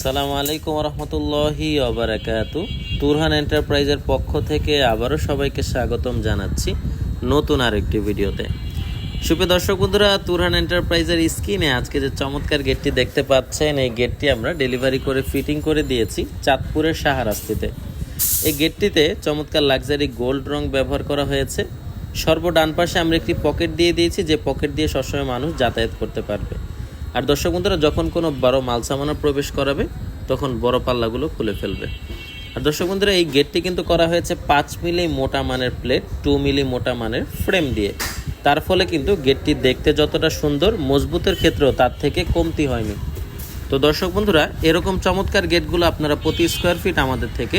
আসসালামু আলাইকুম রহমতুল্লাহি অবরাকাত তুরহান এন্টারপ্রাইজের পক্ষ থেকে আবারও সবাইকে স্বাগতম জানাচ্ছি নতুন আরেকটি ভিডিওতে। সুপে দর্শক বন্ধুরা, তুরহান এন্টারপ্রাইজের স্ক্রিনে আজকে যে চমৎকার গেটটি দেখতে পাচ্ছেন, এই গেটটি আমরা ডেলিভারি করে, ফিটিং করে দিয়েছি চাঁদপুরের সাহারাস্তিতে এই গেটটিতে চমৎকার লাক্সারি গোল্ড রং ব্যবহার করা হয়েছে। সর্ব ডান পাশে আমরা একটি পকেট দিয়ে দিয়েছি, যে পকেট দিয়ে সবসময় মানুষ যাতায়াত করতে পারবে। আর দর্শক বন্ধুরা, যখন কোনো বড় মাল সামানা প্রবেশ করাবে, তখন বড় পাল্লাগুলো খুলে ফেলবে। আর দর্শক বন্ধুরা, এই গেটটি কিন্তু করা হয়েছে পাঁচ মিলি মোটা মানের প্লেট, টু মিলি মোটা মানের ফ্রেম দিয়ে। তার ফলে কিন্তু গেটটি দেখতে যতটা সুন্দর, মজবুতের ক্ষেত্রেও তার থেকে কমতি হয়নি। তো দর্শক বন্ধুরা, এরকম চমৎকার গেটগুলো আপনারা প্রতি স্কোয়ার ফিট আমাদের থেকে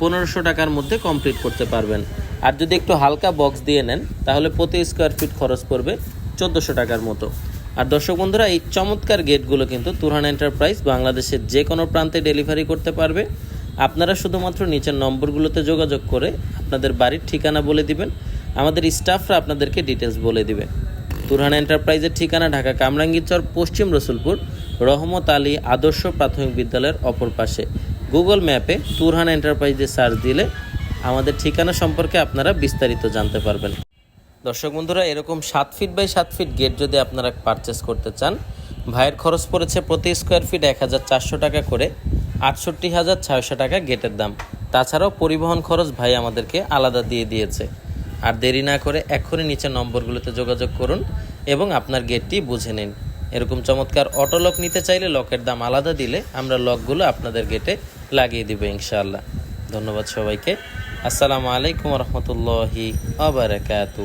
পনেরোশো টাকার মধ্যে কমপ্লিট করতে পারবেন। আর যদি একটু হালকা বক্স দিয়ে নেন, তাহলে প্রতি স্কোয়ার ফিট খরচ পড়বে চোদ্দোশো টাকার মতো। আর দর্শক বন্ধুরা, এই চমৎকার গেটগুলো কিন্তু তুরহান এন্টারপ্রাইজ বাংলাদেশের যে কোনো প্রান্তে ডেলিভারি করতে পারবে। আপনারা শুধুমাত্র নিচের নম্বরগুলোতে যোগাযোগ করে আপনাদের বাড়ির ঠিকানা বলে দিবেন, আমাদের স্টাফরা আপনাদেরকে ডিটেলস বলে দিবে। তুরহান এন্টারপ্রাইজের ঠিকানা ঢাকা কামরাঙ্গীরচর পশ্চিম রসুলপুর, রহমত আলী আদর্শ প্রাথমিক বিদ্যালয়ের অপর পাশে। গুগল ম্যাপে তুরহান এন্টারপ্রাইজে সার্চ দিলে আমাদের ঠিকানা সম্পর্কে আপনারা বিস্তারিত জানতে পারবেন। দর্শক বন্ধুরা, এরকম সাত ফিট বাই সাত ফিট গেট যদি আপনারা পারচেস করতে চান, ভাইয়ের খরচ পড়েছে প্রতি স্কোয়ার ফিট এক হাজার চারশো টাকা করে, আটষট্টি হাজার ছয়শো টাকা গেটের দাম। তাছাড়াও পরিবহন খরচ ভাই আমাদেরকে আলাদা দিয়ে দিয়েছে। আর দেরি না করে এক্ষুনি নিচের নম্বরগুলোতে যোগাযোগ করুন এবং আপনার গেটটি বুঝে নিন। এরকম চমৎকার অটো লক নিতে চাইলে লকের দাম আলাদা দিলে আমরা লকগুলো আপনাদের গেটে লাগিয়ে দিব ইনশাআল্লাহ। ধন্যবাদ সবাইকে। আসসালামু আলাইকুম রহমতুল্লাহি আবরাকাতু